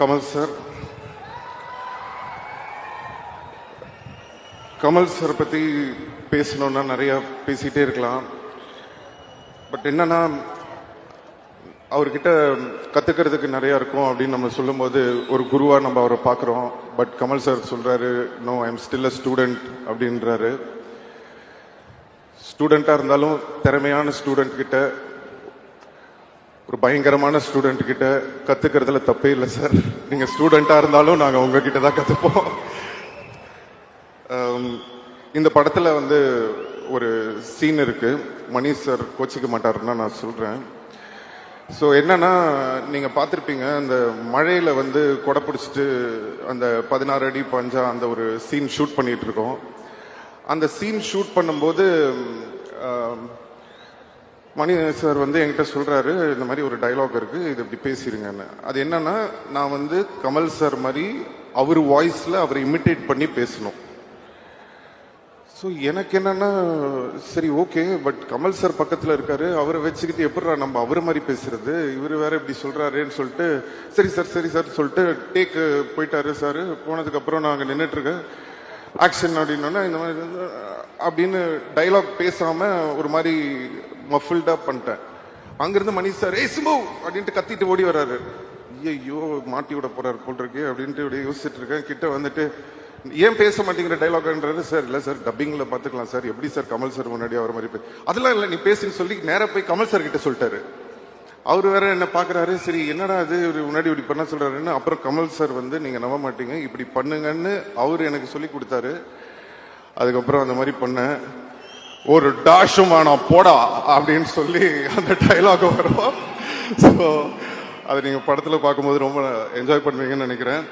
Kamal sir Kamal sir பற்றி பேசணுன்னா நிறையா பேசிகிட்டே இருக்கலாம். பட் என்னன்னா அவர்கிட்ட கற்றுக்கிறதுக்கு நிறையா இருக்கும் அப்படின்னு நம்ம சொல்லும்போது ஒரு குருவாக நம்ம அவரை பார்க்குறோம். பட் கமல் சார் சொல்கிறாரு no I am still a student அப்படின்றாரு. ஸ்டூடெண்ட்டாக இருந்தாலும் திறமையான ஸ்டூடெண்ட் கிட்ட ஒரு பயங்கரமான ஸ்டூடெண்ட் கிட்ட கத்துக்கிறதுல தப்பே இல்லை சார் நீங்க ஸ்டூடெண்டா இருந்தாலும் நாங்க உங்ககிட்ட தான் கத்துப்போம். Um, இந்த படத்துல வந்து ஒரு சீன் இருக்கு. மணி சார் கோச்சிக்க மாட்டாருன்னா நான் சொல்றேன். ஸோ என்னன்னா நீங்க பார்த்துருப்பீங்க அந்த மழையில வந்து கொடை பிடிச்சிட்டு அந்த பதினாறு அடி பஞ்சா அந்த ஒரு சீன் ஷூட் பண்ணிட்டு இருக்கோம். அந்த சீன் ஷூட் பண்ணும்போது um, மணி சார் வந்து என்கிட்ட சொல்கிறாரு இந்த மாதிரி ஒரு டைலாக் இருக்குது இது இப்படி பேசிடுங்கன்னு அது என்னன்னா நான் வந்து கமல் சார் மாதிரி அவர் வாய்ஸில் அவரை இமிட்டேட் பண்ணி பேசணும். ஸோ எனக்கு என்னென்னா சரி ஓகே பட் கமல் சார் பக்கத்தில் இருக்காரு அவரை வச்சுக்கிட்டு எப்படிடா நம்ம அவர் மாதிரி பேசுறது? இவர் வேற இப்படி சொல்கிறாருன்னு சொல்லிட்டு சரி சார் சரி சார் சொல்லிட்டு டேக் போயிட்டாரு சார். போனதுக்கப்புறம் நாங்கள் நின்றுட்டுருக்கேன் ஆக்ஷன் அப்படின்னா இந்த மாதிரி அப்படின்னு டைலாக் பேசாமல் ஒரு மாதிரி மஃபில்டா பண்ணிட்டேன். அங்கிருந்து மணி சார் ஏ சிம்பு அப்படின்ட்டு கத்திட்டு ஓடி வர்றாரு. ஐயோ மாட்டி விட போறாரு போல் இருக்கு அப்படின்ட்டு இப்படி யோசிச்சுட்டு இருக்கேன். கிட்ட வந்துட்டு ஏன் பேச மாட்டேங்கிற டைலாக்ன்றது சார் இல்லை சார் டப்பிங்கில் பார்த்துக்கலாம் சார். எப்படி சார் கமல் சார் முன்னாடி அவர் மாதிரி பே- அதெல்லாம் இல்லை நீ பேசுன்னு சொல்லி நேராக போய் கமல் சார் கிட்ட சொல்லிட்டாரு. அவர் வேற என்ன பார்க்குறாரு சரி என்னடா இது? முன்னாடி இப்படி பண்ண சொல்கிறாருன்னு அப்புறம் கமல் சார் வந்து நீங்கள் நம்ப மாட்டீங்க. இப்படி பண்ணுங்கன்னு அவர் எனக்கு சொல்லி கொடுத்தாரு. அதுக்கப்புறம் அந்த மாதிரி பண்ணேன். ஒரு டாஷும் வேணாம் போடா அப்படின்னு சொல்லி அந்த டைலாக் வரும் ஸோ அதை நீங்கள் படத்தில் பார்க்கும்போது ரொம்ப என்ஜாய் பண்ணுவீங்கன்னு நினைக்கிறேன்.